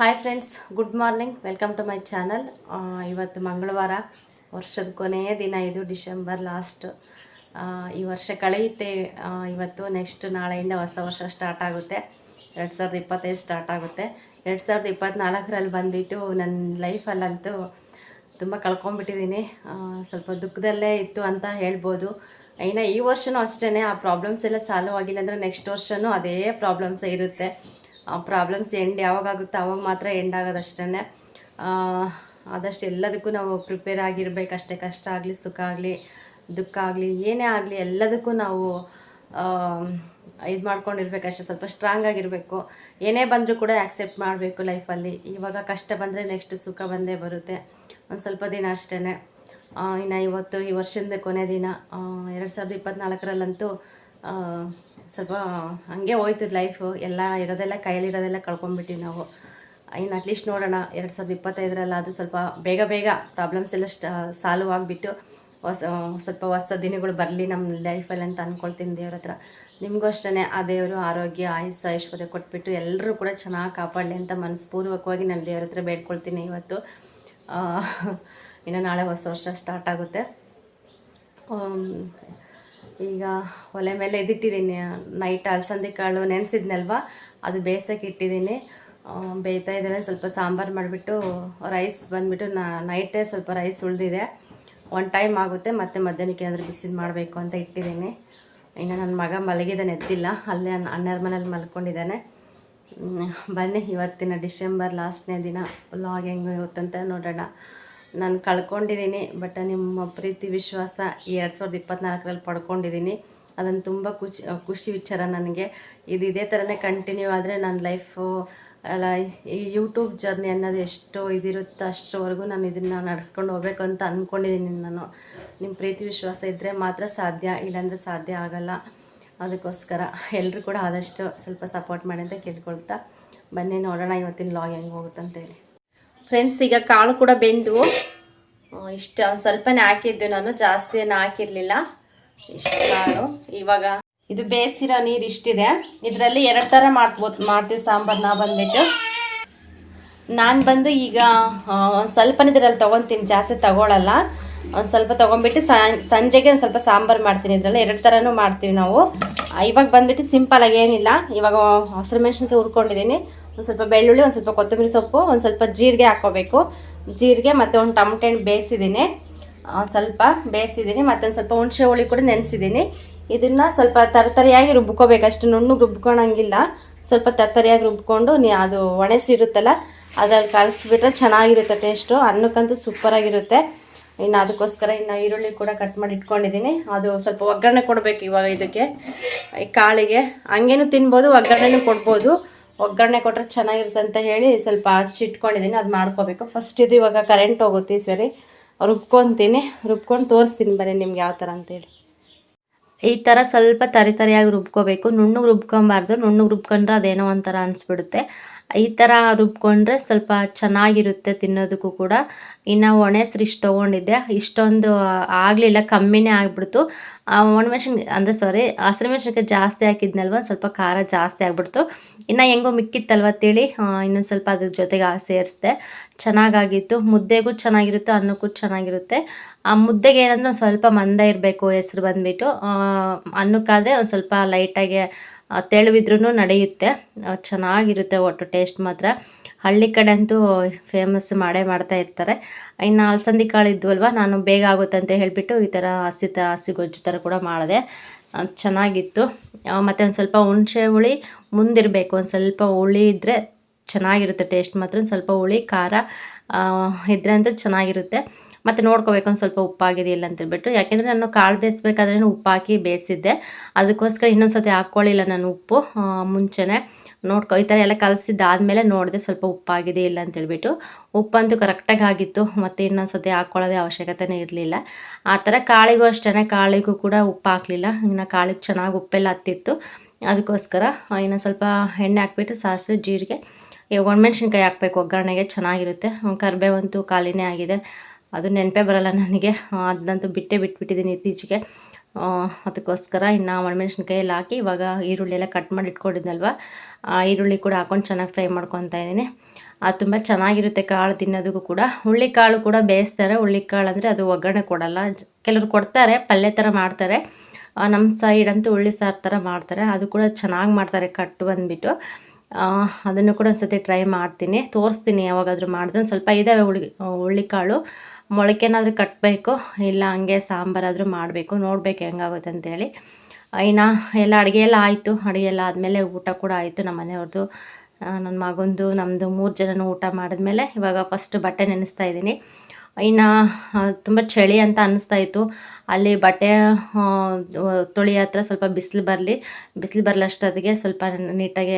Hi friends good morning welcome to my channel ಇವತ್ತು ಮಂಗಳವಾರ, ವರ್ಷದ ಕೊನೆಯ ದಿನ ಇದು, ಡಿಸೆಂಬರ್ ಲಾಸ್ಟ್ ಈ ವರ್ಷ ಕಳೆಯುತ್ತೆ. ಇವತ್ತು ನೆಕ್ಸ್ಟ್ ನಾಳೆಯಿಂದ ಹೊಸ ವರ್ಷ ಸ್ಟಾರ್ಟ್ ಆಗುತ್ತೆ. ಎರಡು ಸಾವಿರದ ಇಪ್ಪತ್ತೈದು ಸ್ಟಾರ್ಟ್ ಆಗುತ್ತೆ. ಎರಡು ಸಾವಿರದ ಇಪ್ಪತ್ತ್ನಾಲ್ಕರಲ್ಲಿ ಬಂದುಬಿಟ್ಟು ನನ್ನ ಲೈಫಲ್ಲಂತೂ ತುಂಬ ಕಳ್ಕೊಂಬಿಟ್ಟಿದ್ದೀನಿ ಸ್ವಲ್ಪ ದುಃಖದಲ್ಲೇ ಇತ್ತು ಅಂತ ಹೇಳ್ಬೋದು. ಇನ್ನು ಈ ವರ್ಷನೂ ಅಷ್ಟೇ ಆ ಪ್ರಾಬ್ಲಮ್ಸ್ ಎಲ್ಲ ಸಾಲ್ವ್ ಆಗಿಲ್ಲ ಅಂದರೆ ನೆಕ್ಸ್ಟ್ ವರ್ಷನೂ ಅದೇ ಪ್ರಾಬ್ಲಮ್ಸ್ ಇರುತ್ತೆ. ಪ್ರಾಬ್ಲಮ್ಸ್ ಎಂಡ್ ಯಾವಾಗಾಗುತ್ತೋ ಅವಾಗ ಮಾತ್ರ ಎಂಡ್ ಆಗೋದಷ್ಟೇ ಆದಷ್ಟು ಎಲ್ಲದಕ್ಕೂ ನಾವು ಪ್ರಿಪೇರ್ ಆಗಿರ್ಬೇಕಷ್ಟೇ ಕಷ್ಟ ಆಗಲಿ, ಸುಖ ಆಗಲಿ, ದುಃಖ ಆಗಲಿ, ಏನೇ ಆಗಲಿ ಎಲ್ಲದಕ್ಕೂ ನಾವು ಇದು ಮಾಡ್ಕೊಂಡಿರ್ಬೇಕಷ್ಟೇ ಸ್ವಲ್ಪ ಸ್ಟ್ರಾಂಗ್ ಆಗಿರಬೇಕು. ಏನೇ ಬಂದರೂ ಕೂಡ ಆ್ಯಕ್ಸೆಪ್ಟ್ ಮಾಡಬೇಕು ಲೈಫಲ್ಲಿ ಇವಾಗ ಕಷ್ಟ ಬಂದರೆ ನೆಕ್ಸ್ಟ್ ಸುಖ ಬಂದೇ ಬರುತ್ತೆ. ಒಂದು ಸ್ವಲ್ಪ ದಿನ ಅಷ್ಟೇ ಇನ್ನು ಇವತ್ತು ಈ ವರ್ಷದ ಕೊನೆ ದಿನ. ಎರಡು ಸಾವಿರದ ಇಪ್ಪತ್ತ್ನಾಲ್ಕರಲ್ಲಂತೂ ಸ್ವಲ್ಪ ಹಂಗೆ ಹೋಯ್ತು ಲೈಫು ಎಲ್ಲ ಇರೋದೆಲ್ಲ ಕೈಯಲ್ಲಿರೋದೆಲ್ಲ ಕಳ್ಕೊಂಡ್ಬಿಟ್ಟಿವಿ ನಾವು. ಇನ್ನು ಅಟ್ಲೀಸ್ಟ್ ನೋಡೋಣ, ಎರಡು ಸಾವಿರದ ಇಪ್ಪತ್ತೈದರಲ್ಲ ಅದು ಸ್ವಲ್ಪ ಬೇಗ ಬೇಗ ಪ್ರಾಬ್ಲಮ್ಸ್ ಎಲ್ಲ ಸಾಲ್ವ್ ಆಗಿಬಿಟ್ಟು ಹೊಸ, ಸ್ವಲ್ಪ ಹೊಸ ದಿನಗಳು ಬರಲಿ ನಮ್ಮ ಲೈಫಲ್ಲಿ ಅಂತ ಅಂದ್ಕೊಳ್ತೀನಿ ದೇವ್ರ ಹತ್ರ. ನಿಮಗೂ ಅಷ್ಟೇ ಆ ದೇವರು ಆರೋಗ್ಯ, ಆಯುಸ್ಸ, ಐಶ್ವರ್ಯ ಕೊಟ್ಬಿಟ್ಟು ಎಲ್ಲರೂ ಕೂಡ ಚೆನ್ನಾಗಿ ಕಾಪಾಡಲಿ ಅಂತ ಮನಸ್ಪೂರ್ವಕವಾಗಿ ನಾನು ದೇವ್ರ ಹತ್ರ ಬೇಡ್ಕೊಳ್ತೀನಿ ಇವತ್ತು. ಇನ್ನು ನಾಳೆ ಹೊಸ ವರ್ಷ ಸ್ಟಾರ್ಟ್ ಆಗುತ್ತೆ. ಈಗ ಒಲೆ ಮೇಲೆ ಇದಿಟ್ಟಿದ್ದೀನಿ ನೈಟ್ ಅಲಸಂದಿ ಕಾಳು ನೆನೆಸಿದ್ನಲ್ವ? ಅದು ಬೇಯಿಸೋಕೆ ಇಟ್ಟಿದ್ದೀನಿ. ಬೇಯ್ತಾ ಇದ್ದಾವೆ ಸ್ವಲ್ಪ ಸಾಂಬಾರು ಮಾಡಿಬಿಟ್ಟು ರೈಸ್ ಬಂದುಬಿಟ್ಟು ನೈಟೇ ಸ್ವಲ್ಪ ರೈಸ್ ಉಳಿದಿದೆ. ಒನ್ ಟೈಮ್ ಆಗುತ್ತೆ, ಮತ್ತು ಮಧ್ಯಾಹ್ನಕ್ಕೆ ಏನಾದರೂ ಬಿಸಿದು ಮಾಡಬೇಕು ಅಂತ ಇಟ್ಟಿದ್ದೀನಿ. ಇನ್ನು ನನ್ನ ಮಗ ಮಲಗಿದ್ದಾನೆ ಎದ್ದಿಲ್ಲ ಅಲ್ಲೇ ಅಣ್ಣ- ಅಣ್ಣರ ಮನೇಲಿ ಮಲ್ಕೊಂಡಿದ್ದಾನೆ. ಬನ್ನಿ, ಇವತ್ತಿನ ಡಿಸೆಂಬರ್ ಲಾಸ್ಟ್ನೇ ದಿನ. ಲಾಗ್ ಹೆಂಗೆ ಇವತ್ತಂತ ನೋಡೋಣ. ನಾನು ಕಳ್ಕೊಂಡಿದ್ದೀನಿ ಬಟ್ ನಿಮ್ಮ ಪ್ರೀತಿ, ವಿಶ್ವಾಸ ಈ ಎರಡು ಸಾವಿರದ ಇಪ್ಪತ್ತ್ನಾಲ್ಕರಲ್ಲಿ ಪಡ್ಕೊಂಡಿದ್ದೀನಿ. ಅದನ್ನು ತುಂಬ ಖುಷಿ ಖುಷಿ ವಿಚಾರ ನನಗೆ. ಇದು ಇದೇ ಥರನೇ ಕಂಟಿನ್ಯೂ ಆದರೆ ನನ್ನ ಲೈಫು ಅಲ್ಲ, ಈ ಯೂಟ್ಯೂಬ್ ಜರ್ನಿ ಅನ್ನೋದು ಎಷ್ಟು ಇದಿರುತ್ತೋ, ಅಷ್ಟರವರೆಗೂ ನಾನು ಇದನ್ನು ನಡೆಸ್ಕೊಂಡು ಹೋಗ್ಬೇಕು ಅಂತ ಅಂದ್ಕೊಂಡಿದ್ದೀನಿ ನಾನು. ನಿಮ್ಮ ಪ್ರೀತಿ, ವಿಶ್ವಾಸ ಇದ್ದರೆ ಮಾತ್ರ ಸಾಧ್ಯ, ಇಲ್ಲಾಂದರೆ ಸಾಧ್ಯ ಆಗಲ್ಲ. ಅದಕ್ಕೋಸ್ಕರ ಎಲ್ಲರೂ ಕೂಡ ಆದಷ್ಟು ಸ್ವಲ್ಪ ಸಪೋರ್ಟ್ ಮಾಡಿ ಅಂತ ಕೇಳ್ಕೊಳ್ತಾ. ಬನ್ನಿ, ನೋಡೋಣ ಇವತ್ತಿನ ಲಾಗ್ ಹೆಂಗೆ ಹೋಗುತ್ತಂತೇಳಿ ಫ್ರೆಂಡ್ಸ್ ಈಗ ಕಾಳು ಕೂಡ ಬೆಂದು ಇಷ್ಟ ಸ್ವಲ್ಪನೇ ಹಾಕಿದ್ದು ನಾನು ಜಾಸ್ತಿ ಏನು ಹಾಕಿರಲಿಲ್ಲ. ಇಷ್ಟು ಕಾಳು. ಇವಾಗ ಇದು ಬೇಯಿಸಿರೋ ನೀರು ಇಷ್ಟಿದೆ. ಇದರಲ್ಲಿ ಎರಡು ಥರ ಮಾಡ್ಬೋದು, ಮಾಡ್ತೀವಿ ಸಾಂಬಾರು ನಾ ಬಂದ್ಬಿಟ್ಟು. ನಾನು ಬಂದು ಈಗ ಒಂದು ಸ್ವಲ್ಪನೇ ಇದರಲ್ಲಿ ತೊಗೊತೀನಿ, ಜಾಸ್ತಿ ತಗೊಳ್ಳಲ್ಲ ಒಂದು ಸ್ವಲ್ಪ ತೊಗೊಂಬಿಟ್ಟು ಸಂಜೆಗೆ ಒಂದು ಸ್ವಲ್ಪ ಸಾಂಬಾರು ಮಾಡ್ತೀನಿ. ಇದರಲ್ಲಿ ಎರಡು ಥರನೂ ಮಾಡ್ತೀವಿ ನಾವು. ಇವಾಗ ಬಂದ್ಬಿಟ್ಟು ಸಿಂಪಲಾಗಿ ಏನಿಲ್ಲ. ಇವಾಗ ಹಸಿರು ಮೆಣಸಿನ್ಕಾಯಿ ಹುರ್ಕೊಂಡಿದ್ದೀನಿ. ಒಂದು ಸ್ವಲ್ಪ ಬೆಳ್ಳುಳ್ಳಿ, ಒಂದು ಸ್ವಲ್ಪ ಕೊತ್ತಂಬರಿ ಸೊಪ್ಪು, ಒಂದು ಸ್ವಲ್ಪ ಜೀರಿಗೆ ಹಾಕೋಬೇಕು. ಜೀರಿಗೆ ಮತ್ತು ಒಂದು ಟಮಟೆ ಹಣ್ಣು ಬೇಯಿಸಿದ್ದೀನಿ. ಸ್ವಲ್ಪ ಬೇಯಿಸಿದ್ದೀನಿ. ಮತ್ತೊಂದು ಸ್ವಲ್ಪ ಹುಣಸೆ ಹುಳಿ ಕೂಡ ನೆನೆಸಿದ್ದೀನಿ. ಇದನ್ನು ಸ್ವಲ್ಪ ತರತರಿಯಾಗಿ ರುಬ್ಕೋಬೇಕು. ಅಷ್ಟು ನುಣ್ಣಗೆ ರುಬ್ಕೊಳಂಗಿಲ್ಲ. ಸ್ವಲ್ಪ ತರತರಿಯಾಗಿ ರುಬ್ಕೊಂಡು ನೀ ಅದು ಒಣಸಿರುತ್ತಲ್ಲ ಅದ್ರಲ್ಲಿ ಕಲಸಿಬಿಟ್ರೆ ಚೆನ್ನಾಗಿರುತ್ತೆ ಟೇಸ್ಟು. ಅನ್ನಕ್ಕಂತೂ ಸೂಪರಾಗಿರುತ್ತೆ. ಇನ್ನು ಅದಕ್ಕೋಸ್ಕರ ಇನ್ನು ಈರುಳ್ಳಿ ಕೂಡ ಕಟ್ ಮಾಡಿ ಇಟ್ಕೊಂಡಿದ್ದೀನಿ. ಅದು ಸ್ವಲ್ಪ ಒಗ್ಗರಣೆ ಕೊಡಬೇಕು ಇವಾಗ ಇದಕ್ಕೆ. ಈ ಕಾಳಿಗೆ. ಹಂಗೇನು ತಿನ್ಬೋದು, ಒಗ್ಗರಣೆನೂ ಕೊಡ್ಬೋದು. ಒಗ್ಗರಣೆ ಕೊಟ್ಟರೆ ಚೆನ್ನಾಗಿರುತ್ತೆ ಅಂತ ಹೇಳಿ ಸ್ವಲ್ಪ ಹಚ್ಚಿಟ್ಕೊಂಡಿದ್ದೀನಿ ಅದು ಮಾಡ್ಕೋಬೇಕು. ಫಸ್ಟ್ ಇದು ಇವಾಗ ಕರೆಂಟ್ ಹೋಗುತ್ತೆ ಸರಿ. ರುಬ್ಕೊತೀನಿ, ರುಬ್ಕೊಂಡು ತೋರಿಸ್ತೀನಿ ಬನ್ನಿ ನಿಮ್ಗೆ ಯಾವ ಥರ ಅಂತೇಳಿ ಈ ಥರ ಸ್ವಲ್ಪ ತರಿ ತರಿಯಾಗಿ ರುಬ್ಕೋಬೇಕು. ನುಣ್ಣಗೆ ರುಬ್ಕೊಬಾರ್ದು. ನುಣ್ಣಗೆ ರುಬ್ಕೊಂಡ್ರೆ ಅದೇನೋ ಒಂಥರ ಅನಿಸ್ಬಿಡುತ್ತೆ. ಈ ಥರ ರುಬ್ಕೊಂಡ್ರೆ ಸ್ವಲ್ಪ ಚೆನ್ನಾಗಿರುತ್ತೆ ತಿನ್ನೋದಕ್ಕೂ ಕೂಡ. ಇನ್ನು ಒಣೆ ಇಷ್ಟು ತೊಗೊಂಡಿದ್ದೆ. ಇಷ್ಟೊಂದು ಆಗಲಿಲ್ಲ, ಕಮ್ಮಿನೇ ಆಗಿಬಿಡ್ತು. ಒಣಮೆಣ್ಸಿನ ಅಂದರೆ ಸಾರಿ ಹಸಿರು ಮೆಣಸಿನ್ಕಾಯಿ ಜಾಸ್ತಿ ಹಾಕಿದ್ನಲ್ವ ಸ್ವಲ್ಪ ಖಾರ ಜಾಸ್ತಿ ಆಗಿಬಿಡ್ತು. ಇನ್ನು ಹೆಂಗೋ ಮಿಕ್ಕಿತ್ತಲ್ವ ತಿಳಿ ಇನ್ನೊಂದು ಸ್ವಲ್ಪ ಅದ್ರ ಜೊತೆಗೆ ಸೇರಿಸಿದೆ. ಚೆನ್ನಾಗಾಗಿತ್ತು. ಮುದ್ದೆಗೂ ಚೆನ್ನಾಗಿರುತ್ತೆ, ಅನ್ನಕ್ಕೂ ಚೆನ್ನಾಗಿರುತ್ತೆ. ಆ ಮುದ್ದೆಗೆ ಏನಂದ್ರೆ ಸ್ವಲ್ಪ ಮಂದ ಇರಬೇಕು, ಹೆಸ್ರು ಬಂದುಬಿಟ್ಟು. ಅನ್ನಕ್ಕಾದರೆ ಒಂದು ಸ್ವಲ್ಪ ಲೈಟಾಗಿ ತೆಳುವಿದ್ರೂ ನಡೆಯುತ್ತೆ. ಚೆನ್ನಾಗಿರುತ್ತೆ ಒಟ್ಟು ಟೇಸ್ಟ್ ಮಾತ್ರ. ಹಳ್ಳಿ ಕಡೆ ಅಂತೂ ಫೇಮಸ್ ಮಾಡೇ ಮಾಡ್ತಾ ಇರ್ತಾರೆ. ಇನ್ನು ಅಲಸಂದಿ ಕಾಳು ಇದ್ವಲ್ವ, ನಾನು ಬೇಗ ಆಗುತ್ತೆ ಅಂತ ಹೇಳಿಬಿಟ್ಟು ಈ ಥರ ಹಸಿ ತ, ಹಸಿ ಗೊಜ್ಜು ಥರ ಕೂಡ ಮಾಡಿದೆ. ಚೆನ್ನಾಗಿತ್ತು. ಮತ್ತು ಒಂದು ಸ್ವಲ್ಪ ಹುಣಸೆ ಹುಳಿ ಮುಂದಿರಬೇಕು. ಒಂದು ಸ್ವಲ್ಪ ಹುಳಿ ಇದ್ದರೆ ಚೆನ್ನಾಗಿರುತ್ತೆ, ಟೇಸ್ಟ್ ಮಾತ್ರ. ಸ್ವಲ್ಪ ಹುಳಿ, ಖಾರ ಇದ್ದರೆ ಅಂತೂ ಚೆನ್ನಾಗಿರುತ್ತೆ. ಮತ್ತು ನೋಡ್ಕೋಬೇಕು ಒಂದು ಸ್ವಲ್ಪ ಉಪ್ಪಾಗಿದೆ ಇಲ್ಲ ಅಂತೇಳ್ಬಿಟ್ಟು ಯಾಕೆಂದರೆ ನಾನು ಕಾಳು ಬೇಯಿಸ್ಬೇಕಾದ್ರೆ ಉಪ್ಪು ಹಾಕಿ ಬೇಯಿಸಿದ್ದೆ. ಅದಕ್ಕೋಸ್ಕರ ಇನ್ನೊಂದು ಸತಿ ಹಾಕ್ಕೊಳ್ಳಿಲ್ಲ ನಾನು ಉಪ್ಪು ಮುಂಚೆನೇ. ನೋಡ್ಕೊ, ಈ ಥರ ಎಲ್ಲ ಕಲಸಿದ್ದಾದಮೇಲೆ ನೋಡಿದೆ ಸ್ವಲ್ಪ ಉಪ್ಪಾಗಿದೆ ಇಲ್ಲ ಅಂತೇಳ್ಬಿಟ್ಟು ಉಪ್ಪಂತೂ ಕರೆಕ್ಟಾಗಿ ಆಗಿತ್ತು, ಮತ್ತು ಇನ್ನೊಂದು ಸತಿ ಹಾಕ್ಕೊಳ್ಳೋದೇ ಅವಶ್ಯಕತೆನೇ ಇರಲಿಲ್ಲ. ಆ ಥರ ಕಾಳಿಗೂ ಅಷ್ಟೇ ಕಾಳಿಗೂ ಕೂಡ ಉಪ್ಪು ಹಾಕಲಿಲ್ಲ. ಇನ್ನು ಕಾಳಿಗೆ ಚೆನ್ನಾಗಿ ಉಪ್ಪೆಲ್ಲ ಹತ್ತಿತ್ತು. ಅದಕ್ಕೋಸ್ಕರ ಇನ್ನೊಂದು ಸ್ವಲ್ಪ ಎಣ್ಣೆ ಹಾಕ್ಬಿಟ್ಟು, ಸಾಸಿವೆ, ಜೀರಿಗೆ ಒಣಮೆಣ್ಸಿನ್ಕಾಯಿ ಹಾಕ್ಬೇಕು. ಒಗ್ಗರಣೆಗೆ ಚೆನ್ನಾಗಿರುತ್ತೆ. ಕರಿಬೇವಂತೂ ಖಾಲಿನೇ ಆಗಿದೆ. ಅದು ನೆನಪೇ ಬರಲ್ಲ ನನಗೆ. ಅದನ್ನಂತೂ ಬಿಟ್ಟೇ ಬಿಟ್ಬಿಟ್ಟಿದ್ದೀನಿ ಇತ್ತೀಚೆಗೆ. ಅದಕ್ಕೋಸ್ಕರ ಇನ್ನು ಒಣಮೆಣ್ಸಿನ್ಕಾಯಿ ಎಲ್ಲ ಹಾಕಿ ಇವಾಗ ಈರುಳ್ಳಿ ಎಲ್ಲ ಕಟ್ ಮಾಡಿ ಇಟ್ಕೊಂಡಿದ್ದಲ್ವ ಆ, ಈರುಳ್ಳಿ ಕೂಡ ಹಾಕೊಂಡು ಚೆನ್ನಾಗಿ ಫ್ರೈ ಮಾಡ್ಕೊತಾ ಇದ್ದೀನಿ. ಅದು ತುಂಬ ಚೆನ್ನಾಗಿರುತ್ತೆ ಕಾಳು ತಿನ್ನೋದಕ್ಕೂ ಕೂಡ. ಹುಳ್ಳಿಕಾಳು ಕೂಡ ಬೇಯಿಸ್ತಾರೆ. ಹುಳ್ಳಿಕಾಳು ಅಂದರೆ ಅದು ಒಗ್ಗರಣೆ ಕೊಡಲ್ಲ. ಕೆಲವರು ಕೊಡ್ತಾರೆ, ಪಲ್ಯ ಥರ ಮಾಡ್ತಾರೆ. ನಮ್ಮ ಸೈಡ್ ಅಂತೂ ಹುಳ್ಳಿ ಸಾರು ಥರ ಮಾಡ್ತಾರೆ. ಅದು ಕೂಡ ಚೆನ್ನಾಗಿ ಮಾಡ್ತಾರೆ ಕಟ್ಟು ಬಂದುಬಿಟ್ಟು. ಅದನ್ನು ಕೂಡ ಒಂದು ಸತಿ ಟ್ರೈ ಮಾಡ್ತೀನಿ. ತೋರಿಸ್ತೀನಿ ಯಾವಾಗಾದರೂ ಮಾಡಿದ್ರೆ. ಸ್ವಲ್ಪ ಇದ್ದಾವೆ ಹುಳಿ ಹುಳ್ಳಿಕಾಳು ಮೊಳಕೆನಾದರೂ ಕಟ್ಟಬೇಕು ಇಲ್ಲ ಹಂಗೆ ಸಾಂಬಾರಾದರೂ ಮಾಡಬೇಕು. ನೋಡಬೇಕು ಹೆಂಗಾಗುತ್ತೆ ಅಂತೇಳಿ. ಇನ್ನು ಎಲ್ಲ ಅಡುಗೆ ಎಲ್ಲ ಆಯಿತು. ಅಡುಗೆ ಎಲ್ಲ ಆದಮೇಲೆ ಊಟ ಕೂಡ ಆಯಿತು ನಮ್ಮ ಮನೆಯವ್ರದ್ದು ನನ್ನ ಮಗಂದು ನಮ್ಮದು ಮೂರು ಜನನೂ ಊಟ ಮಾಡಿದ್ಮೇಲೆ ಇವಾಗ ಫಸ್ಟ್ ಬಟ್ಟೆ ನೆನೆಸ್ತಾ ಇದ್ದೀನಿ. ಇನ್ನು ತುಂಬ ಚಳಿ ಅಂತ ಅನ್ನಿಸ್ತಾ ಇತ್ತು. ಅಲ್ಲಿ ಬಟ್ಟೆ ತೊಳಿ ಹತ್ರ ಸ್ವಲ್ಪ ಬಿಸಿಲು ಬರಲಿ. ಬಿಸಿಲು ಬರಲಷ್ಟೊತ್ತಿಗೆ ಸ್ವಲ್ಪ ನೀಟಾಗಿ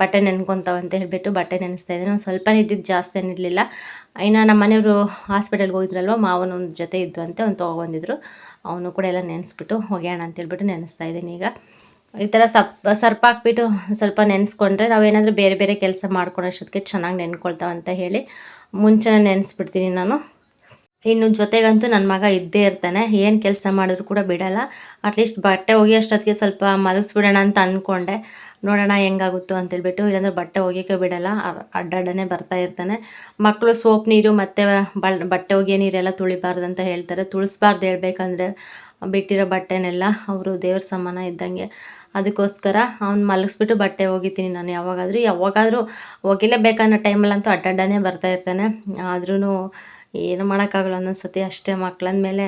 ಬಟ್ಟೆ ನೆನ್ಕೊತಾವ ಅಂತ ಹೇಳಿಬಿಟ್ಟು ಬಟ್ಟೆ ನೆನೆಸ್ತಾ ಇದ್ದೀನಿ ನಾನು ಸ್ವಲ್ಪ ಇದ್ದಿದ್ದು ಜಾಸ್ತಿ ಏನಿರಲಿಲ್ಲ ಇನ್ನು ನಮ್ಮ ಮನೆಯವರು ಹಾಸ್ಪಿಟಲ್ಗೆ ಹೋಗಿದ್ರಲ್ವ, ಮಾವನ ಜೊತೆ ಇದ್ದು ಅಂತ ಅವ್ನು ತೊಗೊಬಂದಿದ್ರು. ಅವನು ಕೂಡ ಎಲ್ಲ ನೆನೆಸ್ಬಿಟ್ಟು ಹೋಗ್ಯಾಣ ಅಂತೇಳ್ಬಿಟ್ಟು ನೆನೆಸ್ತಾ ಇದ್ದೀನಿ ಈಗ. ಈ ಥರ ಸಪ್, ಸರ್ಪ ಹಾಕ್ಬಿಟ್ಟು ಸ್ವಲ್ಪ ನೆನೆಸ್ಕೊಂಡ್ರೆ ನಾವೇನಾದರೂ ಬೇರೆ ಬೇರೆ ಕೆಲಸ ಮಾಡ್ಕೊಳೋಷ್ಟೊತ್ತಿಗೆ ಚೆನ್ನಾಗಿ ನೆನ್ಕೊಳ್ತಾವ ಅಂತ ಹೇಳಿ ಮುಂಚೆನೇ ನೆನೆಸ್ಬಿಡ್ತೀನಿ ನಾನು. ಇನ್ನು ಜೊತೆಗಂತೂ ನನ್ನ ಮಗ ಇದ್ದೇ ಇರ್ತಾನೆ. ಏನು ಕೆಲಸ ಮಾಡಿದ್ರು ಕೂಡ ಬಿಡಲ್ಲ. ಅಟ್ಲೀಸ್ಟ್ ಬಟ್ಟೆ ಹೋಗಿ ಅಷ್ಟೊತ್ತಿಗೆ ಸ್ವಲ್ಪ ಮಲಗಿಸ್ಬಿಡೋಣ ಅಂತ ಅಂದ್ಕೊಂಡೆ ನೋಡೋಣ ಹೆಂಗಾಗುತ್ತೋ ಅಂತೇಳ್ಬಿಟ್ಟು, ಇಲ್ಲಾಂದ್ರೆ ಬಟ್ಟೆ ಒಗೆಯೋಕೆ ಬಿಡಲ್ಲ ಅಡ್ಡಾಡನೆ ಬರ್ತಾ ಇರ್ತಾನೆ. ಮಕ್ಕಳು ಸೋಪ್ ನೀರು ಮತ್ತು ಬಟ್ಟೆ ಒಗೆಯೋ ನೀರೆಲ್ಲ ತುಳಿಬಾರ್ದು ಅಂತ ಹೇಳ್ತಾರೆ. ತುಳಿಸ್ಬಾರ್ದು ಹೇಳ್ಬೇಕಂದ್ರೆ ಬಿಟ್ಟಿರೋ ಬಟ್ಟೆನೆಲ್ಲ ಅವರು ದೇವ್ರ ಸಮಾನ ಇದ್ದಂಗೆ. ಅದಕ್ಕೋಸ್ಕರ ಅವ್ನು ಮಲಗಿಸ್ಬಿಟ್ಟು ಬಟ್ಟೆ ಒಗಿತೀನಿ ನಾನು ಯಾವಾಗಾದರೂ. ಯಾವಾಗಾದರೂ ಒಗಿಲೇಬೇಕನ್ನೋ ಟೈಮಲ್ಲಂತೂ ಅಡ್ಡಾಡನೇ ಬರ್ತಾ ಇರ್ತಾನೆ. ಆದ್ರೂ ಏನು ಮಾಡೋಕ್ಕಾಗಲ್ಲ ಒಂದೊಂದು ಸತಿ ಅಷ್ಟೇ ಮಕ್ಳಂದ ಮೇಲೆ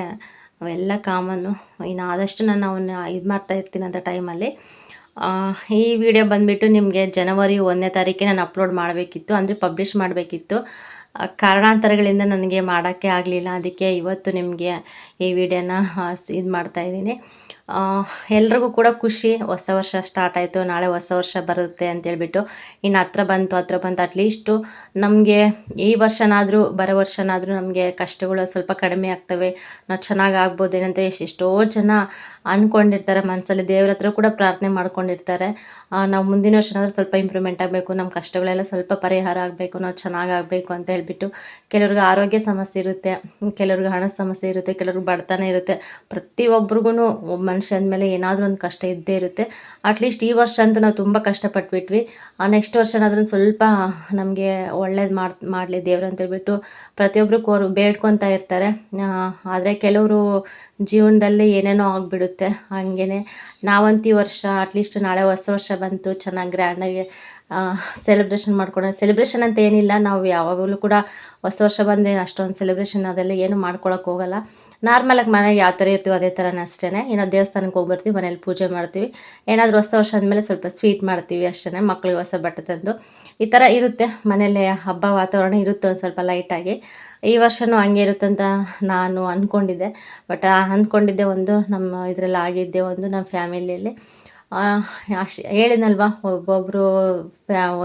ಅವೆಲ್ಲ ಕಾಮನ್ನು. ಇನ್ನು ಆದಷ್ಟು ನಾನು ಅವನ್ನ ಇದು ಮಾಡ್ತಾ ಇರ್ತೀನಿ ಅಂತ ಟೈಮಲ್ಲಿ. ಈ ವಿಡಿಯೋ ಬಂದುಬಿಟ್ಟು ನಿಮಗೆ ಜನವರಿ ಒಂದನೇ ತಾರೀಕೆ ನಾನು ಅಪ್ಲೋಡ್ ಮಾಡಬೇಕಿತ್ತು, ಅಂದರೆ ಪಬ್ಲಿಷ್ ಮಾಡಬೇಕಿತ್ತು. ಕಾರಣಾಂತರಗಳಿಂದ ನನಗೆ ಮಾಡೋಕ್ಕೆ ಆಗಲಿಲ್ಲ. ಅದಕ್ಕೆ ಇವತ್ತು ನಿಮಗೆ ಈ ವಿಡಿಯೋನ ಇದು ಮಾಡ್ತಾಯಿದ್ದೀನಿ ಎಲ್ರಿಗೂ ಕೂಡ ಖುಷಿ. ಹೊಸ ವರ್ಷ ಸ್ಟಾರ್ಟ್ ಆಯಿತು, ನಾಳೆ ಹೊಸ ವರ್ಷ ಬರುತ್ತೆ ಅಂತೇಳ್ಬಿಟ್ಟು ಇನ್ನು ಹತ್ರ ಬಂತು ಹತ್ರ ಬಂತು ಅಟ್ಲೀಸ್ಟು ನಮಗೆ ಈ ವರ್ಷನಾದರೂ, ಬರೋ ವರ್ಷನಾದರೂ ನಮಗೆ ಕಷ್ಟಗಳು ಸ್ವಲ್ಪ ಕಡಿಮೆ ಆಗ್ತವೆ. ನಾವು ಚೆನ್ನಾಗಿ ಆಗ್ಬೋದೇನಂತ ಏನಂತ ಎಷ್ಟೋ ಜನ ಅಂದ್ಕೊಂಡಿರ್ತಾರೆ ಮನಸ್ಸಲ್ಲಿ ದೇವ್ರ ಹತ್ರ ಕೂಡ ಪ್ರಾರ್ಥನೆ ಮಾಡ್ಕೊಂಡಿರ್ತಾರೆ. ನಾವು ಮುಂದಿನ ವರ್ಷನಾದರೂ ಸ್ವಲ್ಪ ಇಂಪ್ರೂವ್ಮೆಂಟ್ ಆಗಬೇಕು. ನಮ್ಮ ಕಷ್ಟಗಳೆಲ್ಲ ಸ್ವಲ್ಪ ಪರಿಹಾರ ಆಗಬೇಕು. ನಾವು ಚೆನ್ನಾಗಿ ಆಗಬೇಕು ಅಂತ ಹೇಳ್ಬಿಟ್ಟು ಕೆಲವ್ರಿಗೆ ಆರೋಗ್ಯ ಸಮಸ್ಯೆ ಇರುತ್ತೆ, ಕೆಲವ್ರಿಗೆ ಹಣ ಸಮಸ್ಯೆ ಇರುತ್ತೆ, ಕೆಲವ್ರಿಗೆ ಬಡತನ ಇರುತ್ತೆ. ಪ್ರತಿಯೊಬ್ರಿಗೂ ಒಬ್ಬ ಮನುಷ್ಯ ಅಂದಮೇಲೆ ಏನಾದರೂ ಒಂದು ಕಷ್ಟ ಇದ್ದೇ ಇರುತ್ತೆ. ಅಟ್ಲೀಸ್ಟ್ ಈ ವರ್ಷ ಅಂತೂ ನಾವು ತುಂಬ ಕಷ್ಟಪಟ್ಬಿಟ್ವಿ. ನೆಕ್ಸ್ಟ್ ವರ್ಷನಾದ್ರೂ ಸ್ವಲ್ಪ ನಮಗೆ ಒಳ್ಳೇದು ಮಾಡಿ, ಮಾಡಲಿ ದೇವ್ರು ಅಂತೇಳ್ಬಿಟ್ಟು ಪ್ರತಿಯೊಬ್ಬರು ಕೋರು, ಬೇಡ್ಕೊತಾ ಇರ್ತಾರೆ. ಆದರೆ ಕೆಲವರು ಜೀವನದಲ್ಲಿ ಏನೇನೋ ಆಗಿಬಿಡುತ್ತೆ ಹಾಗೇ ನಾವಂತೀ ವರ್ಷ ಅಟ್ಲೀಸ್ಟ್ ನಾಳೆ ಹೊಸ ವರ್ಷ ಬಂತು, ಚೆನ್ನಾಗಿ ಗ್ರ್ಯಾಂಡಾಗಿ ಸೆಲೆಬ್ರೇಷನ್ ಮಾಡ್ಕೊಳೋಣ. ಸೆಲೆಬ್ರೇಷನ್ ಅಂತ ಏನಿಲ್ಲ, ನಾವು ಯಾವಾಗಲೂ ಕೂಡ ಹೊಸ ವರ್ಷ ಬಂದರೆ ಅಷ್ಟೊಂದು ಸೆಲೆಬ್ರೇಷನ್ ಅದೆಲ್ಲ ಏನು ಮಾಡ್ಕೊಳಕ್ಕೆ ಹೋಗಲ್ಲ. ನಾರ್ಮಲಾಗಿ ಮನೆಗೆ ಯಾವ ಥರ ಇರ್ತೀವಿ ಅದೇ ಥರನೇ ಅಷ್ಟೇ ಏನೋ ದೇವಸ್ಥಾನಕ್ಕೆ ಹೋಗಿ ಬರ್ತೀವಿ ಮನೇಲಿ ಪೂಜೆ ಮಾಡ್ತೀವಿ. ಏನಾದರೂ ಹೊಸ ವರ್ಷ ಅಂದಮೇಲೆ ಸ್ವಲ್ಪ ಸ್ವೀಟ್ ಮಾಡ್ತೀವಿ ಅಷ್ಟೇ ಮಕ್ಕಳಿಗೆ ಹೊಸ ಬಟ್ಟೆ ತಂದು. ಈ ಥರ ಇರುತ್ತೆ ಮನೇಲಿ ಹಬ್ಬ ವಾತಾವರಣ ಇರುತ್ತೆ ಒಂದು ಸ್ವಲ್ಪ ಲೈಟಾಗಿ ಈ ವರ್ಷವೂ ಹಂಗೆ ಇರುತ್ತಂತ ನಾನು ಅಂದ್ಕೊಂಡಿದ್ದೆ ಬಟ್ ಅಂದ್ಕೊಂಡಿದ್ದೆ ಒಂದು ನಮ್ಮ ಇದರಲ್ಲಿ ಆಗಿದ್ದೆ ಒಂದು ನಮ್ಮ ಫ್ಯಾಮಿಲಿಯಲ್ಲಿ ಅಷ್ಟು ಹೇಳಿದ್ನಲ್ವ ಒಬ್ಬೊಬ್ಬರು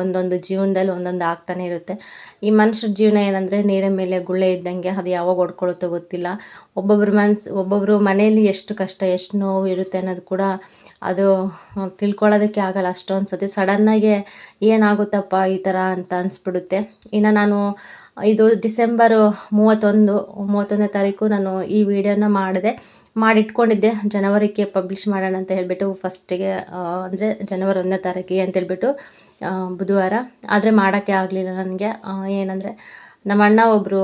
ಒಂದೊಂದು ಜೀವನದಲ್ಲಿ ಒಂದೊಂದು ಆಗ್ತಾನೆ ಇರುತ್ತೆ. ಈ ಮನುಷ್ಯರ ಜೀವನ ಏನಂದರೆ ನೀರಿನ ಮೇಲೆ ಗುಳ್ಳೆ ಇದ್ದಂಗೆ ಅದು ಯಾವಾಗ ಹೊಡ್ಕೊಳ್ಳುತ್ತೋ ಗೊತ್ತಿಲ್ಲ. ಒಬ್ಬೊಬ್ರು ಮನ್ಸು ಒಬ್ಬೊಬ್ಬರು ಮನೆಯಲ್ಲಿ ಎಷ್ಟು ಕಷ್ಟ, ಎಷ್ಟು ನೋವು ಇರುತ್ತೆ ಅನ್ನೋದು ಕೂಡ ಅದು ತಿಳ್ಕೊಳ್ಳೋದಕ್ಕೆ ಆಗಲ್ಲ. ಅಷ್ಟು ಅನ್ಸುತ್ತೆ ಸಡನ್ನಾಗೆ ಏನಾಗುತ್ತಪ್ಪ ಈ ಥರ ಅಂತ ಅನಿಸ್ಬಿಡುತ್ತೆ. ಇನ್ನು ನಾನು ಇದು ಡಿಸೆಂಬರು ಮೂವತ್ತೊಂದು, ಮೂವತ್ತೊಂದನೇ ತಾರೀಕು ನಾನು ಈ ವಿಡಿಯೋನ ಮಾಡಿದೆ. ಮಾಡಿಟ್ಕೊಂಡಿದ್ದೆ. ಜನವರಿಗೆ ಪಬ್ಲಿಷ್ ಮಾಡೋಣ ಅಂತ ಹೇಳಿಬಿಟ್ಟು ಫಸ್ಟಿಗೆ ಅಂದರೆ ಜನವರಿ ಒಂದನೇ ತಾರೀಕಿಗೆ ಅಂತ ಹೇಳ್ಬಿಟ್ಟು ಬುಧವಾರ. ಆದರೆ ಮಾಡೋಕ್ಕೆ ಆಗಲಿಲ್ಲ ನನಗೆ. ಏನಂದರೆ ನಮ್ಮ ಅಣ್ಣ ಒಬ್ಬರು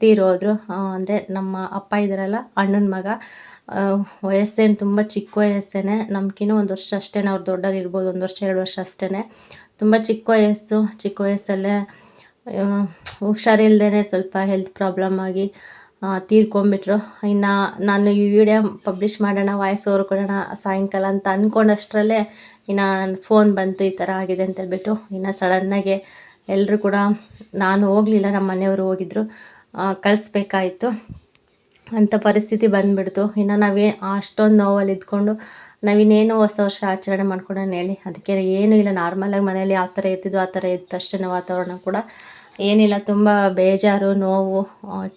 ತೀರೋದ್ರು ಅಂದರೆ ನಮ್ಮ ಅಪ್ಪ ಇದ್ದಾರಲ್ಲ, ಅಣ್ಣನ ಮಗ ವಯಸ್ಸೇನು ತುಂಬ ಚಿಕ್ಕ ವಯಸ್ಸೇನೆ. ನಮ್ಗಿನ್ನೂ ಒಂದು ವರ್ಷ ಅಷ್ಟೇ ಅವ್ರು ದೊಡ್ಡವ್ರು ಇರ್ಬೋದು, ಒಂದು ವರ್ಷ, ಎರಡು ವರ್ಷ ಅಷ್ಟೇ ತುಂಬ ಚಿಕ್ಕ ವಯಸ್ಸು, ಚಿಕ್ಕ ವಯಸ್ಸಲ್ಲೇ ಹುಷಾರಿಲ್ದೇ ಸ್ವಲ್ಪ ಹೆಲ್ತ್ ಪ್ರಾಬ್ಲಮ್ ಆಗಿ ತೀರ್ಕೊಂಬಿಟ್ರು ಇನ್ನು ನಾನು ಈ ವಿಡಿಯೋ ಪಬ್ಲಿಷ್ ಮಾಡೋಣ ವಾಯ್ಸ್ ಓವರ್ ಕೊಡೋಣ, ಸಾಯಂಕಾಲ ಅಂತ ಅಂದ್ಕೊಂಡಷ್ಟರಲ್ಲೇ ಇನ್ನು ನನ್ನ ಫೋನ್ ಬಂತು ಈ ಥರ ಆಗಿದೆ ಅಂತ ಹೇಳ್ಬಿಟ್ಟು ಇನ್ನು ಸಡನ್ನಾಗೆ ಎಲ್ಲರೂ ಕೂಡ ನಾನು ಹೋಗಲಿಲ್ಲ, ನಮ್ಮ ಮನೆಯವರು ಹೋಗಿದ್ರು. ಕಳಿಸ್ಬೇಕಾಯಿತು. ಅಂಥ ಪರಿಸ್ಥಿತಿ ಬಂದುಬಿಡ್ತು. ಇನ್ನು ನಾವೇ ಅಷ್ಟೊಂದು ನೋವಲ್ಲಿ ಇದ್ಕೊಂಡು ನಾವಿನ್ನೇನು ಹೊಸ ವರ್ಷ ಆಚರಣೆ ಮಾಡ್ಕೊಳೋಣ ಹೇಳಿ. ಅದಕ್ಕೆ ಏನೂ ಇಲ್ಲ ನಾರ್ಮಲಾಗಿ ಮನೇಲಿ ಯಾವ ಥರ ಇರ್ತಿದ್ವು ಆ ಥರ ಇತ್ತು ಅಷ್ಟೇ ವಾತಾವರಣ ಕೂಡ. ಏನಿಲ್ಲ, ತುಂಬ ಬೇಜಾರು, ನೋವು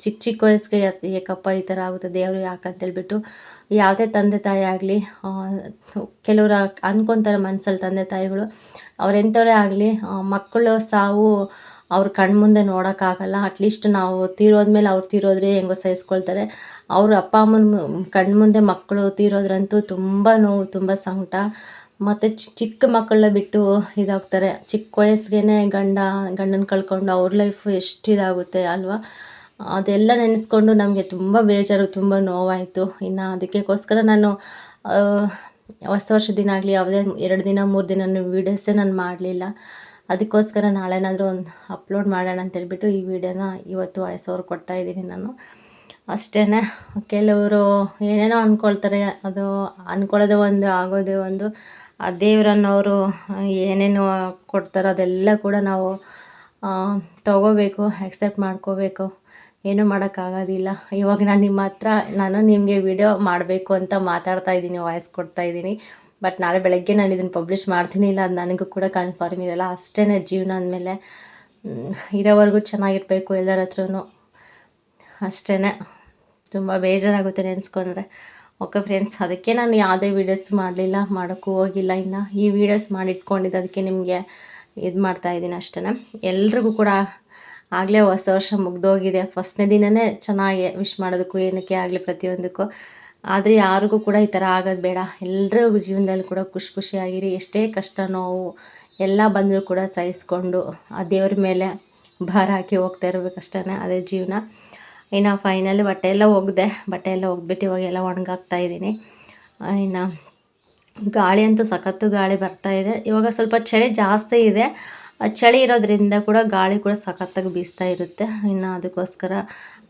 ಚಿಕ್ಕ ಚಿಕ್ಕ ವಯಸ್ಸಿಗೆ ಏಕಪ್ಪ ಈ ಥರ ಆಗುತ್ತೆ, ದೇವರು ಯಾಕಂತೇಳ್ಬಿಟ್ಟು ಯಾವುದೇ ತಂದೆ ತಾಯಿ ಆಗಲಿ ಕೆಲವರು ಅಂದ್ಕೊತಾರೆ ಮನಸ್ಸಲ್ಲಿ ತಂದೆ ತಾಯಿಗಳು. ಅವ್ರೆಂಥವ್ರೇ ಆಗಲಿ ಮಕ್ಕಳು ಸಾವು ಅವ್ರ ಕಣ್ಮುಂದೆ ನೋಡೋಕ್ಕಾಗಲ್ಲ ಅಟ್ಲೀಸ್ಟ್ ನಾವು ತೀರೋದ್ಮೇಲೆ ಅವ್ರು ತೀರೋದ್ರೆ ಹೆಂಗೋ ಸಹಿಸ್ಕೊಳ್ತಾರೆ. ಅವ್ರ ಅಪ್ಪ ಅಮ್ಮನ ಕಣ್ಮುಂದೆ ಮಕ್ಕಳು ತೀರೋದ್ರಂತೂ ತುಂಬ ನೋವು, ತುಂಬ ಸಂಕಟ. ಮತ್ತು ಚಿಕ್ಕ ಮಕ್ಕಳನ್ನ ಬಿಟ್ಟು ಇದಾಗ್ತಾರೆ. ಚಿಕ್ಕ ವಯಸ್ಸಿಗೆ ಗಂಡ, ಗಂಡನ ಕಳ್ಕೊಂಡು ಅವ್ರ ಲೈಫು ಎಷ್ಟು ಇದಾಗುತ್ತೆ ಅಲ್ವಾ? ಅದೆಲ್ಲ ನೆನೆಸ್ಕೊಂಡು ನಮಗೆ ತುಂಬ ಬೇಜಾರು, ತುಂಬ ನೋವಾಯಿತು. ಇನ್ನು ಅದಕ್ಕೋಸ್ಕರ ನಾನು ಹೊಸ ವರ್ಷದ ದಿನ ಆಗಲಿ, ಯಾವುದೇ ಎರಡು ದಿನ, ಮೂರು ದಿನ ವೀಡಿಯೋಸೇ ನಾನು ಮಾಡಲಿಲ್ಲ. ಅದಕ್ಕೋಸ್ಕರ ನಾಳೆನಾದರೂ ಒಂದು ಅಪ್ಲೋಡ್ ಮಾಡೋಣ ಅಂತ ಹೇಳ್ಬಿಟ್ಟು ಈ ವಿಡಿಯೋನ ಇವತ್ತು ವಾಯ್ಸ್ ಕೊಡ್ತಾ ಇದ್ದೀನಿ ನಾನು. ಅಷ್ಟೇ ಕೆಲವರು ಏನೇನೋ ಅಂದ್ಕೊಳ್ತಾರೆ ಅದು ಅಂದ್ಕೊಳ್ಳೋದೇ ಒಂದು, ಆಗೋದೇ ಒಂದು. ಆ ದೇವ್ರನ್ನವರು ಏನೇನು ಕೊಡ್ತಾರೋ ಅದೆಲ್ಲ ಕೂಡ ನಾವು ತಗೋಬೇಕು ಎಕ್ಸೆಪ್ಟ್ ಮಾಡ್ಕೋಬೇಕು. ಏನೂ ಮಾಡೋಕ್ಕಾಗೋದಿಲ್ಲ. ಇವಾಗ ನಾನು ನಿಮ್ಮ ಹತ್ರ, ನಾನು ನಿಮಗೆ ವಿಡಿಯೋ ಮಾಡಬೇಕು ಅಂತ ಮಾತಾಡ್ತಾ ಇದ್ದೀನಿ ವಾಯ್ಸ್ ಕೊಡ್ತಾ ಇದ್ದೀನಿ. ಬಟ್ ನಾಳೆ ಬೆಳಗ್ಗೆ ನಾನು ಇದನ್ನು ಪಬ್ಲಿಷ್ ಮಾಡ್ತೀನಿ, ಇಲ್ಲ ಅದು ನನಗೂ ಕೂಡ ಕನ್ಫರ್ಮ್ ಇರಲ್ಲ. ಅಷ್ಟೇ ಜೀವನ ಅಂದಮೇಲೆ ಇರೋವರೆಗೂ ಚೆನ್ನಾಗಿರಬೇಕು ಎಲ್ಲರ ಹತ್ರನೂ. ಅಷ್ಟೇ ತುಂಬ ಬೇಜಾರಾಗುತ್ತೆ ನೆನೆಸ್ಕೊಂಡ್ರೆ. ಓಕೆ ಫ್ರೆಂಡ್ಸ್, ಅದಕ್ಕೆ ನಾನು ಯಾವುದೇ ವೀಡಿಯೋಸ್ ಮಾಡಲಿಲ್ಲ, ಮಾಡೋಕ್ಕೂ ಹೋಗಿಲ್ಲ. ಇನ್ನು ಈ ವೀಡಿಯೋಸ್ ಮಾಡಿಟ್ಕೊಂಡಿದ್ದು, ಅದಕ್ಕೆ ನಿಮಗೆ ಇದು ಮಾಡ್ತಾ ಇದ್ದೀನಿ ಅಷ್ಟೇ ಎಲ್ರಿಗೂ ಕೂಡ ಆಗಲೇ ಹೊಸ ವರ್ಷ ಮುಗ್ದೋಗಿದೆ. ಫಸ್ಟ್ನೇ ದಿನವೇ ಚೆನ್ನಾಗಿ ವಿಶ್ ಮಾಡೋದಕ್ಕೂ ಏನಕ್ಕೆ ಆಗಲಿ ಪ್ರತಿಯೊಂದಕ್ಕೂ. ಆದರೆ ಯಾರಿಗೂ ಕೂಡ ಈ ಥರ ಆಗೋದು ಬೇಡ. ಎಲ್ರಿಗೂ ಜೀವನದಲ್ಲಿ ಕೂಡ ಖುಷಿ ಖುಷಿಯಾಗಿರಿ. ಎಷ್ಟೇ ಕಷ್ಟ, ನೋವು, ಎಲ್ಲ ಬಂದರೂ ಕೂಡ ಸಹಿಸ್ಕೊಂಡು ಆ ದೇವ್ರ ಮೇಲೆ ಭಾರ ಹಾಕಿ ಹೋಗ್ತಾ ಇರಬೇಕಷ್ಟೇ ಅದೇ ಜೀವನ. ಇನ್ನು ಫೈನಲಿ ಬಟ್ಟೆ ಎಲ್ಲ ಒಗೆದೆ, ಬಟ್ಟೆ ಎಲ್ಲ ಒಗ್ಬಿಟ್ಟು ಇವಾಗೆಲ್ಲ ಒಣಗಾಕ್ತಾ ಇದ್ದೀನಿ. ಇನ್ನು ಗಾಳಿ ಅಂತೂ ಸಖತ್ತು ಗಾಳಿ ಬರ್ತಾ ಇದೆ. ಇವಾಗ ಸ್ವಲ್ಪ ಚಳಿ ಜಾಸ್ತಿ ಇದೆ. ಚಳಿ ಇರೋದ್ರಿಂದ ಕೂಡ ಗಾಳಿ ಕೂಡ ಸಖತ್ತಾಗಿ ಬೀಸ್ತಾ ಇರುತ್ತೆ. ಇನ್ನು ಅದಕ್ಕೋಸ್ಕರ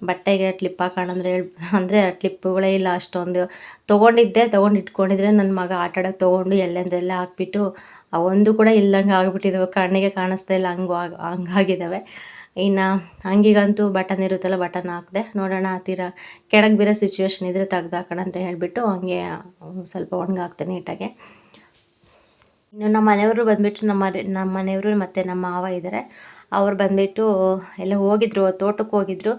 ಬಟ್ಟೆಗೆ ಕ್ಲಿಪ್ ಹಾಕೋಣಂದ್ರೆ ಹೇಳ್, ಅಂದರೆ ಕ್ಲಿಪ್ಪುಗಳೇ ಇಲ್ಲ, ಅಷ್ಟೊಂದು ತೊಗೊಂಡಿದ್ದೆ, ತೊಗೊಂಡು ಇಟ್ಕೊಂಡಿದ್ರೆ ನನ್ನ ಮಗ ಆಟ ಆಡೋಕ್ಕೆ ತೊಗೊಂಡು ಎಲ್ಲೆಂದ್ರೆಲ್ಲ ಹಾಕ್ಬಿಟ್ಟು ಒಂದು ಕೂಡ ಇಲ್ಲಂಗೆ ಆಗಿಬಿಟ್ಟಿದ್ದಾವೆ ಕಣ್ಣಿಗೆ ಕಾಣಿಸ್ತಾ ಇಲ್ಲ, ಹಂಗೂ ಆಗ ಹಂಗಾಗಿದ್ದಾವೆ ಇನ್ನು ಅಂಗಿಗಂತೂ ಬಟನ್ ಇರುತ್ತಲ್ಲ, ಬಟನ್ ಹಾಕಿದೆ. ನೋಡೋಣ ಹತ್ತಿರ ಕೆಳಗೆ ಬೀರೋ ಸಿಚುವೇಶನ್ ಇದ್ದರೆ ತೆಗ್ದು ಹಾಕೋಣ ಅಂತ ಹೇಳಿಬಿಟ್ಟು ಹಂಗೆ ಸ್ವಲ್ಪ ಒಣಗಾಕ್ತೆ ನೀಟಾಗಿ. ಇನ್ನು ನಮ್ಮ ಮನೆಯವರು ಬಂದುಬಿಟ್ಟು ನಮ್ಮ ನಮ್ಮ ಮನೆಯವರು ಮತ್ತು ನಮ್ಮ ಮಾವ ಇದ್ದಾರೆ ಅವ್ರು ಬಂದುಬಿಟ್ಟು ಎಲ್ಲ ಹೋಗಿದ್ರು, ತೋಟಕ್ಕೆ ಹೋಗಿದ್ರು.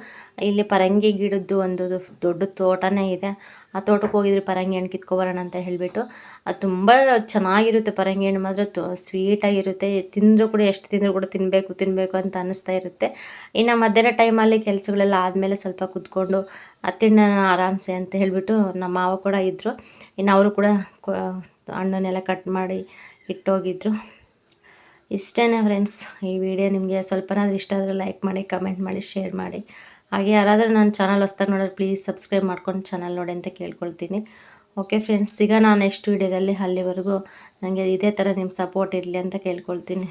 ಇಲ್ಲಿ ಪರಂಗಿ ಗಿಡದ್ದು ಒಂದು ದೊಡ್ಡ ತೋಟನೇ ಇದೆ. ಆ ತೋಟಕ್ಕೆ ಹೋಗಿದ್ರೆ ಪರಂಗಿ ಹಣ್ಣು ಕಿತ್ಕೊಬರೋಣ ಅಂತ ಹೇಳಿಬಿಟ್ಟು, ಅದು ತುಂಬ ಚೆನ್ನಾಗಿರುತ್ತೆ ಪರಂಗಿ ಹಣ್ಣು, ಮಾತ್ರ ತು ಸ್ವೀಟಾಗಿರುತ್ತೆ ತಿಂದರೂ ಕೂಡ ಎಷ್ಟು ತಿಂದರೂ ಕೂಡ ತಿನ್ನಬೇಕು ತಿನ್ನಬೇಕು ಅಂತ ಅನ್ನಿಸ್ತಾ ಇರುತ್ತೆ. ಇನ್ನು ಮಧ್ಯಾಹ್ನ ಟೈಮಲ್ಲಿ ಕೆಲಸಗಳೆಲ್ಲ ಆದಮೇಲೆ ಸ್ವಲ್ಪ ಕುತ್ಕೊಂಡು ತಿಂಡನ ಆರಾಮ್ಸೆ ಅಂತ ಹೇಳಿಬಿಟ್ಟು ನಮ್ಮ ಮಾವ ಕೂಡ ಇದ್ದರು ಇನ್ನು ಅವರು ಕೂಡ ಹಣ್ಣನ್ನೆಲ್ಲ ಕಟ್ ಮಾಡಿ ಇಟ್ಟೋಗಿದ್ರು. ಇಷ್ಟೇ ಫ್ರೆಂಡ್ಸ್ ಈ ವಿಡಿಯೋ ನಿಮಗೆ ಸ್ವಲ್ಪನಾದ್ರೂ ಇಷ್ಟ ಆದರೆ ಲೈಕ್ ಮಾಡಿ ಕಮೆಂಟ್ ಮಾಡಿ ಶೇರ್ ಮಾಡಿ. ಹಾಗೆ ಯಾರಾದರೂ ನನ್ನ ಚಾನಲ್ ಹೊಸ್ದಾಗಿ ನೋಡೋರು ಪ್ಲೀಸ್ ಸಬ್ಸ್ಕ್ರೈಬ್ ಮಾಡ್ಕೊಂಡು ಚಾನಲ್ ನೋಡಿ ಅಂತ ಕೇಳ್ಕೊಳ್ತೀನಿ. ಓಕೆ ಫ್ರೆಂಡ್ಸ್ ಸಿಗೋಣ ನೆಕ್ಸ್ಟ್ ವೀಡಿಯೋದಲ್ಲಿ ಅಲ್ಲಿವರೆಗೂ ನನಗೆ ಇದೇ ಥರ ನಿಮ್ಮ ಸಪೋರ್ಟ್ ಇರಲಿ ಅಂತ ಕೇಳ್ಕೊಳ್ತೀನಿ.